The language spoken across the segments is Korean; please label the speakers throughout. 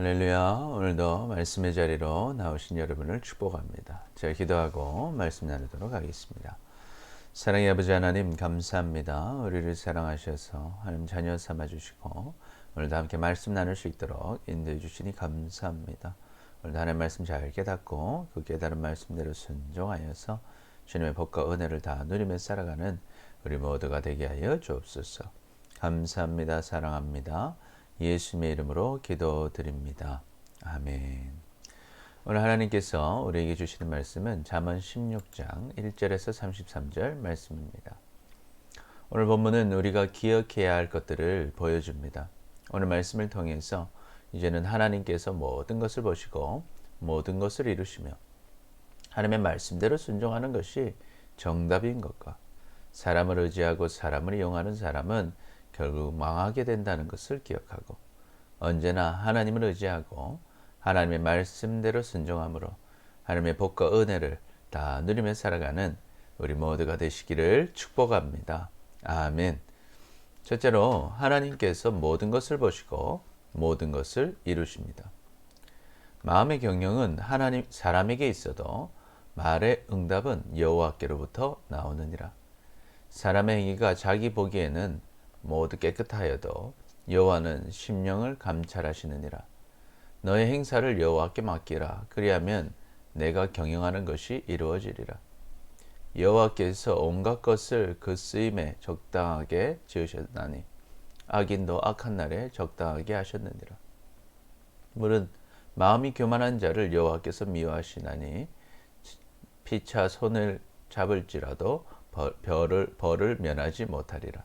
Speaker 1: 할렐루야. 오늘도 말씀의 자리로 나오신 여러분을 축복합니다. 제가 기도하고 말씀 나누도록 하겠습니다. 사랑의 아버지 하나님 감사합니다. 우리를 사랑하셔서 하나님 자녀 삼아 주시고 오늘도 함께 말씀 나눌 수 있도록 인도해 주시니 감사합니다. 오늘도 하나님 말씀 잘 깨닫고 그 깨달은 말씀대로 순종하여서 주님의 복과 은혜를 다 누리며 살아가는 우리 모두가 되게 하여 주옵소서. 감사합니다. 사랑합니다. 예수님의 이름으로 기도드립니다. 아멘. 오늘 하나님께서 우리에게 주시는 말씀은 잠언 16장 1절에서 33절 말씀입니다. 오늘 본문은 우리가 기억해야 할 것들을 보여줍니다. 오늘 말씀을 통해서 이제는 하나님께서 모든 것을 보시고 모든 것을 이루시며 하나님의 말씀대로 순종하는 것이 정답인 것과 사람을 의지하고 사람을 이용하는 사람은 결국 망하게 된다는 것을 기억하고 언제나 하나님을 의지하고 하나님의 말씀대로 순종함으로 하나님의 복과 은혜를 다 누리며 살아가는 우리 모두가 되시기를 축복합니다. 아멘. 첫째로 하나님께서 모든 것을 보시고 모든 것을 이루십니다. 마음의 경영은 하나님 사람에게 있어도 말의 응답은 여호와께로부터 나오느니라. 사람의 행위가 자기 보기에는 모두 깨끗하여도 여호와는 심령을 감찰하시느니라. 너의 행사를 여호와께 맡기라. 그리하면 내가 경영하는 것이 이루어지리라. 여호와께서 온갖 것을 그 쓰임에 적당하게 지으셨나니 악인도 악한 날에 적당하게 하셨느니라. 물은 마음이 교만한 자를 여호와께서 미워하시나니 피차 손을 잡을지라도 벌을 벌을 면하지 못하리라.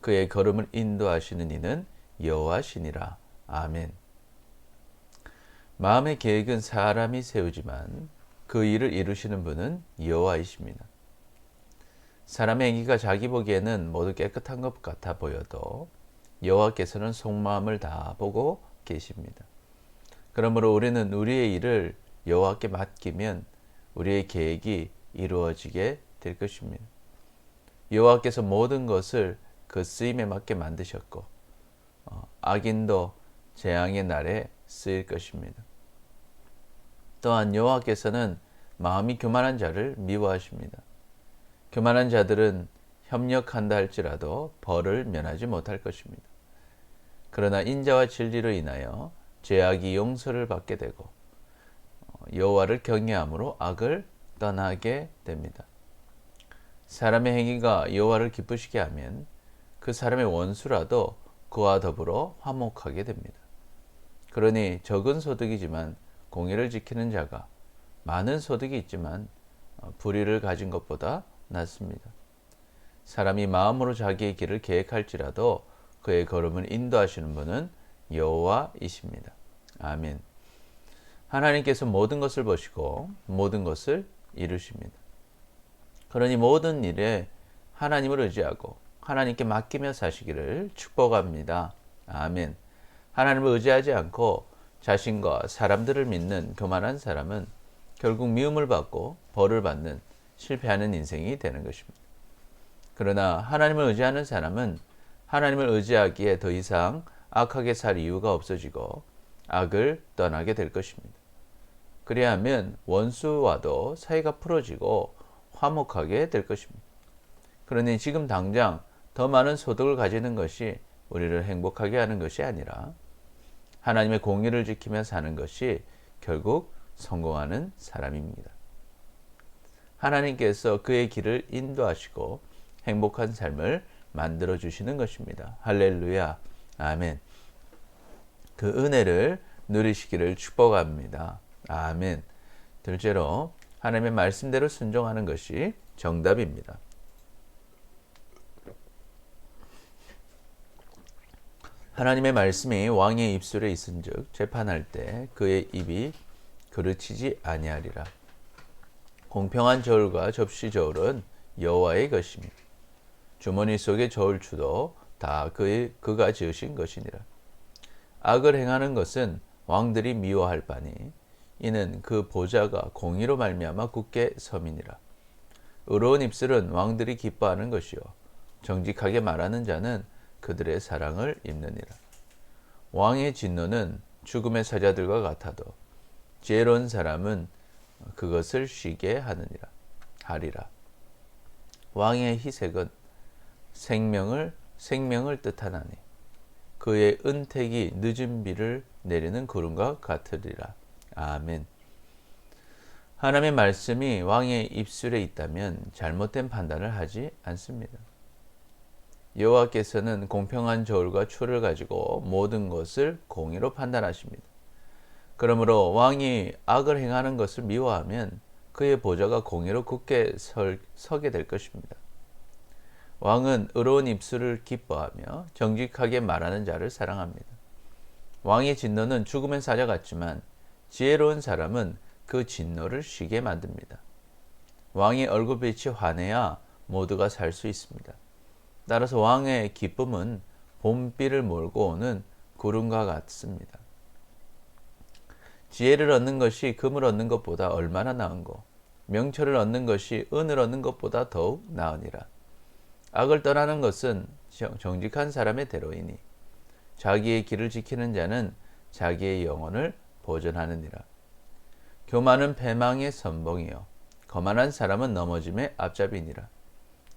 Speaker 1: 그의 걸음을 인도하시는 이는 여호와시니라. 아멘. 마음의 계획은 사람이 세우지만 그 일을 이루시는 분은 여호와이십니다. 사람의 행위가 자기 보기에는 모두 깨끗한 것 같아 보여도 여호와께서는 속마음을 다 보고 계십니다. 그러므로 우리는 우리의 일을 여호와께 맡기면 우리의 계획이 이루어지게 될 것입니다. 여호와께서 모든 것을 그 쓰임에 맞게 만드셨고 어, 악인도 재앙의 날에 쓰일 것입니다. 또한 여호와께서는 마음이 교만한 자를 미워하십니다. 교만한 자들은 협력한다 할지라도 벌을 면하지 못할 것입니다. 그러나 인자와 진리로 인하여 죄악이 용서를 받게 되고 어, 여호와를 경외함으로 악을 떠나게 됩니다. 사람의 행위가 여호와를 기쁘시게 하면 그 사람의 원수라도 그와 더불어 화목하게 됩니다. 그러니 적은 소득이지만 공의를 지키는 자가 많은 소득이 있지만 어, 불의를 가진 것보다 낫습니다. 사람이 마음으로 자기의 길을 계획할지라도 그의 걸음을 인도하시는 분은 여호와이십니다. 아멘. 하나님께서 모든 것을 보시고 모든 것을 이루십니다. 그러니 모든 일에 하나님을 의지하고 하나님께 맡기며 사시기를 축복합니다. 아멘. 하나님을 의지하지 않고 자신과 사람들을 믿는 교만한 사람은 결국 미움을 받고 벌을 받는 실패하는 인생이 되는 것입니다. 그러나 하나님을 의지하는 사람은 하나님을 의지하기에 더 이상 악하게 살 이유가 없어지고 악을 떠나게 될 것입니다. 그리하면 원수와도 사이가 풀어지고 화목하게 될 것입니다. 그러니 지금 당장 더 많은 소득을 가지는 것이 우리를 행복하게 하는 것이 아니라 하나님의 공의를 지키며 사는 것이 결국 성공하는 사람입니다. 하나님께서 그의 길을 인도하시고 행복한 삶을 만들어 주시는 것입니다. 할렐루야. 아멘. 그 은혜를 누리시기를 축복합니다. 아멘. 둘째로 하나님의 말씀대로 순종하는 것이 정답입니다. 하나님의 말씀이 왕의 입술에 있은즉 재판할 때 그의 입이 그르치지 아니하리라. 공평한 저울과 접시 저울은 여호와의 것입니다. 주머니 속의 저울추도 다 그의 그가 지으신 것이니라. 악을 행하는 것은 왕들이 미워할 바니 이는 그 보좌가 공의로 말미암아 굳게 섬이니라. 의로운 입술은 왕들이 기뻐하는 것이요 정직하게 말하는 자는 그들의 사랑을 입느니라. 왕의 진노는 죽음의 사자들과 같아도 지혜로운 사람은 그것을 쉬게 하느니라 하리라. 왕의 희색은 생명을 생명을 뜻하나니 그의 은택이 늦은 비를 내리는 구름과 같으리라. 아멘. 하나님의 말씀이 왕의 입술에 있다면 잘못된 판단을 하지 않습니다. 여호와께서는 공평한 저울과 추를 가지고 모든 것을 공의로 판단하십니다. 그러므로 왕이 악을 행하는 것을 미워하면 그의 보좌가 공의로 굳게 설, 서게 될 것입니다. 왕은 의로운 입술을 기뻐하며 정직하게 말하는 자를 사랑합니다. 왕의 진노는 죽음의 사자 같지만 지혜로운 사람은 그 진노를 쉬게 만듭니다. 왕의 얼굴빛이 환해야 모두가 살 수 있습니다. 따라서 왕의 기쁨은 봄비를 몰고 오는 구름과 같습니다. 지혜를 얻는 것이 금을 얻는 것보다 얼마나 나은고 명철을 얻는 것이 은을 얻는 것보다 더욱 나으니라. 악을 떠나는 것은 정직한 사람의 대로이니 자기의 길을 지키는 자는 자기의 영혼을 보존하느니라. 교만은 패망의 선봉이요 거만한 사람은 넘어짐의 앞잡이니라.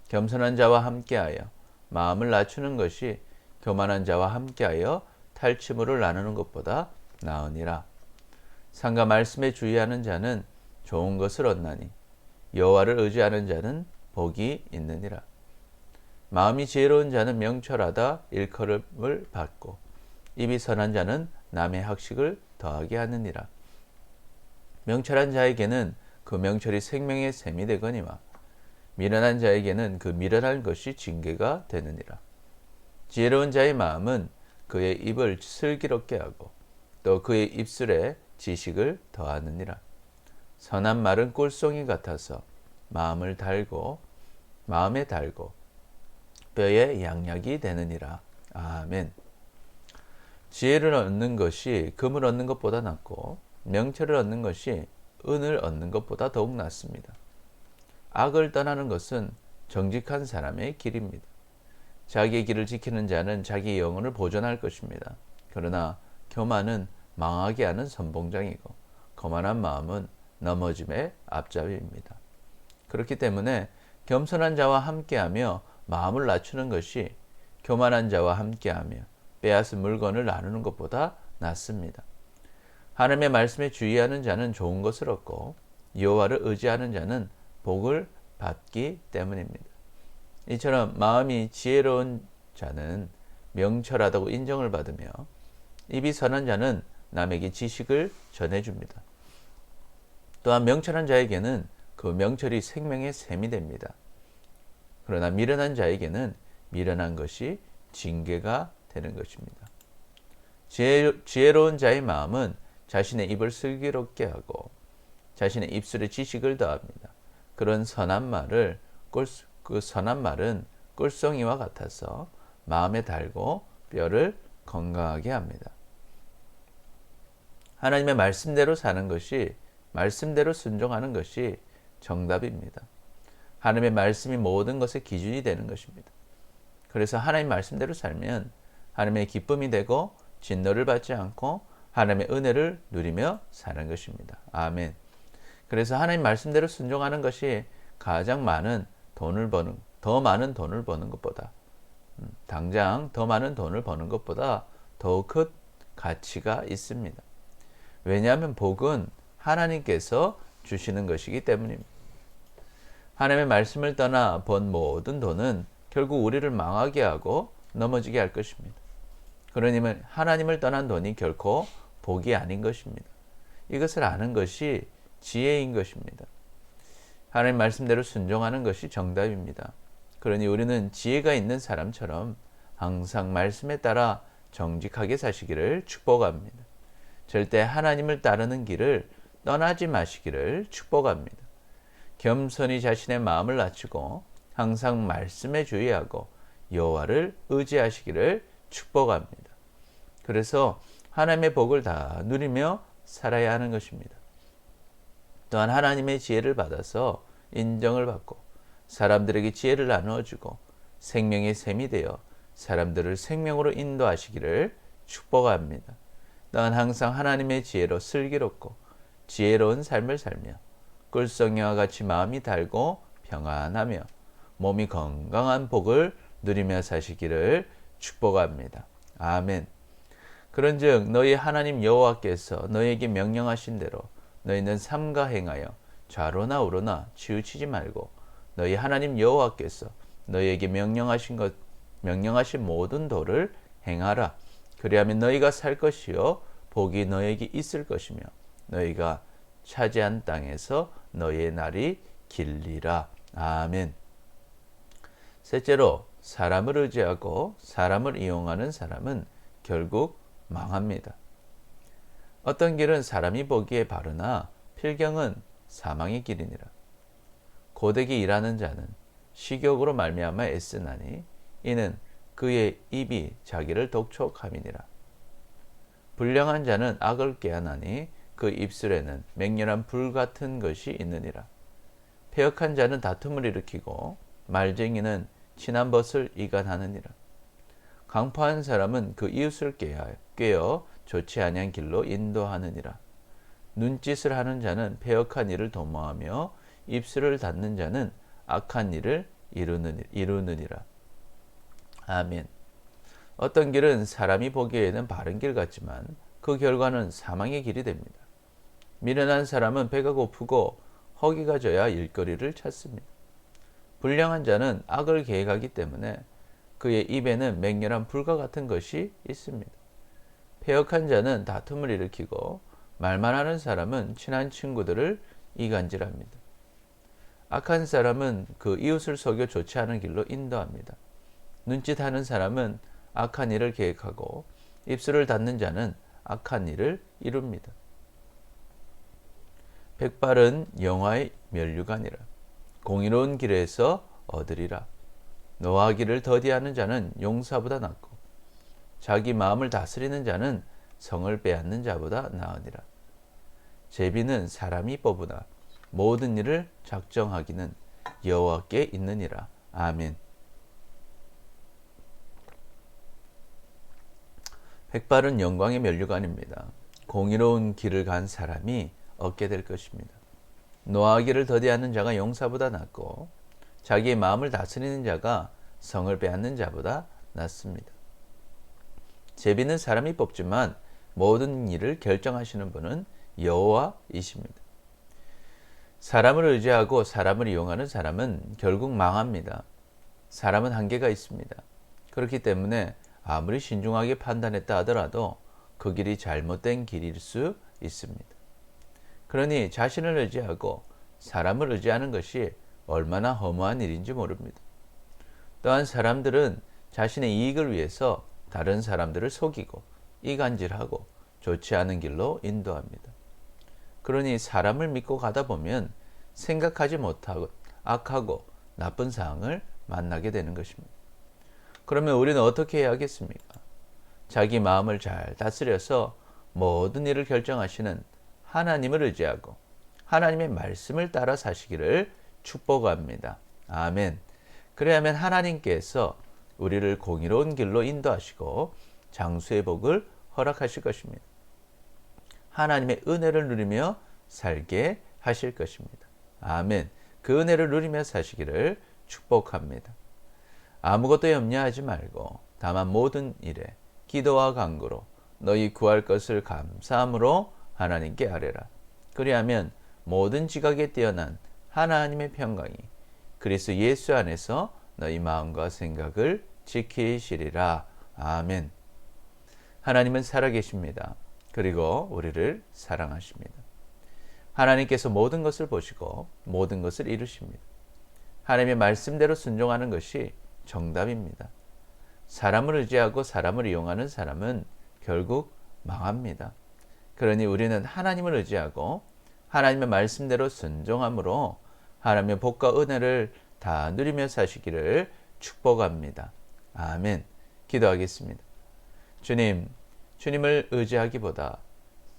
Speaker 1: 겸손한 자와 함께하여 마음을 낮추는 것이 교만한 자와 함께하여 탈취물을 나누는 것보다 나으니라. 상가 말씀에 주의하는 자는 좋은 것을 얻나니 여호와를 의지하는 자는 복이 있느니라. 마음이 지혜로운 자는 명철하다 일컬음을 받고 입이 선한 자는 남의 학식을 더하게 하느니라. 명철한 자에게는 그 명철이 생명의 샘이 되거니와 미련한 자에게는 그 미련한 것이 징계가 되느니라. 지혜로운 자의 마음은 그의 입을 슬기롭게 하고 또 그의 입술에 지식을 더하느니라. 선한 말은 꿀송이 같아서 마음을 달고 마음에 달고 뼈에 양약이 되느니라. 아멘. 지혜를 얻는 것이 금을 얻는 것보다 낫고 명철을 얻는 것이 은을 얻는 것보다 더욱 낫습니다. 악을 떠나는 것은 정직한 사람의 길입니다. 자기의 길을 지키는 자는 자기 영혼을 보존할 것입니다. 그러나 교만은 망하게 하는 선봉장이고 거만한 마음은 넘어짐의 앞잡이입니다. 그렇기 때문에 겸손한 자와 함께하며 마음을 낮추는 것이 교만한 자와 함께하며 빼앗은 물건을 나누는 것보다 낫습니다. 하나님의 말씀에 주의하는 자는 좋은 것을 얻고 여호와를 의지하는 자는 복을 받기 때문입니다. 이처럼 마음이 지혜로운 자는 명철하다고 인정을 받으며 입이 선한 자는 남에게 지식을 전해줍니다. 또한 명철한 자에게는 그 명철이 생명의 샘이 됩니다. 그러나 미련한 자에게는 미련한 것이 징계가 되는 것입니다. 지혜, 로운 자의 마음은 자신의 입을 슬기롭게 하고 자신의 입술에 지식을 더합니다. 그런 선한 말을 꿀, 그 선한 말은 꿀송이와 같아서 마음에 달고 뼈를 건강하게 합니다. 하나님의 말씀대로 사는 것이 말씀대로 순종하는 것이 정답입니다. 하나님의 말씀이 모든 것의 기준이 되는 것입니다. 그래서 하나님 말씀대로 살면 하나님의 기쁨이 되고 진노를 받지 않고 하나님의 은혜를 누리며 사는 것입니다. 아멘. 그래서 하나님 말씀대로 순종하는 것이 가장 많은 돈을 버는 더 많은 돈을 버는 것보다 음, 당장 더 많은 돈을 버는 것보다 더욱 큰 가치가 있습니다. 왜냐하면 복은 하나님께서 주시는 것이기 때문입니다. 하나님의 말씀을 떠나 번 모든 돈은 결국 우리를 망하게 하고 넘어지게 할 것입니다. 그러니 하나님을 떠난 돈이 결코 복이 아닌 것입니다. 이것을 아는 것이 지혜인 것입니다. 하나님 말씀대로 순종하는 것이 정답입니다. 그러니 우리는 지혜가 있는 사람처럼 항상 말씀에 따라 정직하게 사시기를 축복합니다. 절대 하나님을 따르는 길을 떠나지 마시기를 축복합니다. 겸손히 자신의 마음을 낮추고 항상 말씀에 주의하고 여호와를 의지하시기를 축복합니다. 그래서 하나님의 복을 다 누리며 살아야 하는 것입니다. 또한 하나님의 지혜를 받아서 인정을 받고 사람들에게 지혜를 나누어 주고 생명의 샘이 되어 사람들을 생명으로 인도하시기를 축복합니다. 또한 항상 하나님의 지혜로 슬기롭고 지혜로운 삶을 살며 꿀성이와 같이 마음이 달고 평안하며 몸이 건강한 복을 누리며 사시기를 축복합니다. 아멘. 그런즉 너희 하나님 여호와께서 너희에게 명령하신 대로 너희는 삼가 행하여 좌로나 우로나 치우치지 말고 너희 하나님 여호와께서 너희에게 명령하신 것 명령하신 모든 도를 행하라. 그리하면 너희가 살 것이요 복이 너희에게 있을 것이며 너희가 차지한 땅에서 너희의 날이 길리라. 아멘. 셋째로 사람을 의지하고 사람을 이용하는 사람은 결국 망합니다. 어떤 길은 사람이 보기에 바르나 필경은 사망의 길이니라. 고되게 일하는 자는 식욕으로 말미암아 애쓰나니 이는 그의 입이 자기를 독촉함이니라. 불량한 자는 악을 깨하나니 그 입술에는 맹렬한 불 같은 것이 있느니라. 폐역한 자는 다툼을 일으키고 말쟁이는 친한 벗을 이간하느니라. 강포한 사람은 그 이웃을 꾀어 좋지 아니한 길로 인도하느니라. 눈짓을 하는 자는 폐역한 일을 도모하며 입술을 닫는 자는 악한 일을 이루느니라. 아멘. 어떤 길은 사람이 보기에는 바른 길 같지만 그 결과는 사망의 길이 됩니다. 미련한 사람은 배가 고프고 허기가 져야 일거리를 찾습니다. 불량한 자는 악을 계획하기 때문에 그의 입에는 맹렬한 불과 같은 것이 있습니다. 폐역한 자는 다툼을 일으키고 말만 하는 사람은 친한 친구들을 이간질합니다. 악한 사람은 그 이웃을 속여 좋지 않은 길로 인도합니다. 눈짓하는 사람은 악한 일을 계획하고 입술을 닫는 자는 악한 일을 이룹니다. 백발은 영화의 멸류관이라 공의로운 길에서 얻으리라. 노하기를 더디하는 자는 용사보다 낫고 자기 마음을 다스리는 자는 성을 빼앗는 자보다 나으니라. 제비는 사람이 뽑으나 모든 일을 작정하기는 여호와께 있느니라. 아멘. 백발은 영광의 면류관입니다. 공의로운 길을 간 사람이 얻게 될 것입니다. 노하기를 더디하는 자가 용사보다 낫고 자기의 마음을 다스리는 자가 성을 빼앗는 자보다 낫습니다. 제비는 사람이 뽑지만 모든 일을 결정하시는 분은 여호와이십니다. 사람을 의지하고 사람을 이용하는 사람은 결국 망합니다. 사람은 한계가 있습니다. 그렇기 때문에 아무리 신중하게 판단했다 하더라도 그 길이 잘못된 길일 수 있습니다. 그러니 자신을 의지하고 사람을 의지하는 것이 얼마나 허무한 일인지 모릅니다. 또한 사람들은 자신의 이익을 위해서 다른 사람들을 속이고 이간질하고 좋지 않은 길로 인도합니다. 그러니 사람을 믿고 가다 보면 생각하지 못하고 악하고 나쁜 상황을 만나게 되는 것입니다. 그러면 우리는 어떻게 해야 겠습니까 자기 마음을 잘 다스려서 모든 일을 결정하시는 하나님을 의지하고 하나님의 말씀을 따라 사시기를 축복합니다. 아멘. 그래야면 하나님께서 우리를 공의로운 길로 인도하시고 장수의 복을 허락하실 것입니다. 하나님의 은혜를 누리며 살게 하실 것입니다. 아멘. 그 은혜를 누리며 사시기를 축복합니다. 아무것도 염려하지 말고 다만 모든 일에 기도와 간구로 너희 구할 것을 감사함으로 하나님께 아뢰라. 그리하면 모든 지각에 뛰어난 하나님의 평강이 그리스도 예수 안에서 너희 마음과 생각을 지키시리라. 아멘. 하나님은 살아계십니다. 그리고 우리를 사랑하십니다. 하나님께서 모든 것을 보시고 모든 것을 이루십니다. 하나님의 말씀대로 순종하는 것이 정답입니다. 사람을 의지하고 사람을 이용하는 사람은 결국 망합니다. 그러니 우리는 하나님을 의지하고 하나님의 말씀대로 순종함으로 하나님의 복과 은혜를 다 누리며 사시기를 축복합니다. 아멘. 기도하겠습니다. 주님, 주님을 의지하기보다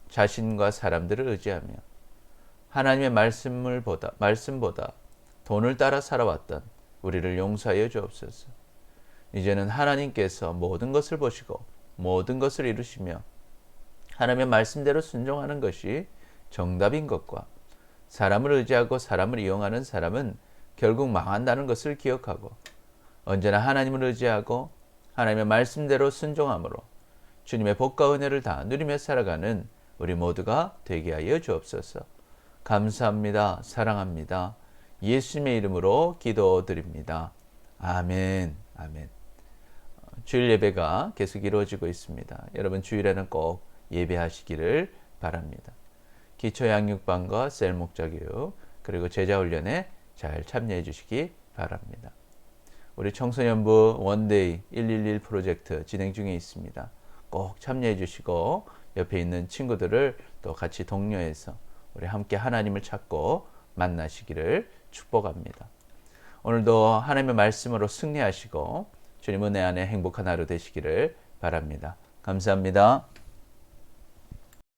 Speaker 1: 자신과 사람들을 의지하며 하나님의 말씀을 보다 말씀보다 돈을 따라 살아왔던 우리를 용서하여 주옵소서. 이제는 하나님께서 모든 것을 보시고 모든 것을 이루시며 하나님의 말씀대로 순종하는 것이 정답인 것과 사람을 의지하고 사람을 이용하는 사람은 결국 망한다는 것을 기억하고 언제나 하나님을 의지하고 하나님의 말씀대로 순종함으로 주님의 복과 은혜를 다 누리며 살아가는 우리 모두가 되게 하여 주옵소서. 감사합니다. 사랑합니다. 예수님의 이름으로 기도드립니다. 아멘. 아멘. 주일 예배가 계속 이루어지고 있습니다. 여러분 주일에는 꼭 예배하시기를 바랍니다. 기초 양육반과 셀 목자 교육 그리고 제자 훈련에 잘 참여해 주시기 바랍니다. 우리 청소년부 원데이 111 프로젝트 진행 중에 있습니다. 꼭 참여해 주시고 옆에 있는 친구들을 또 같이 독려해서 우리 함께 하나님을 찾고 만나시기를 축복합니다. 오늘도 하나님의 말씀으로 승리하시고 주님 은혜 안에 행복한 하루 되시기를 바랍니다. 감사합니다.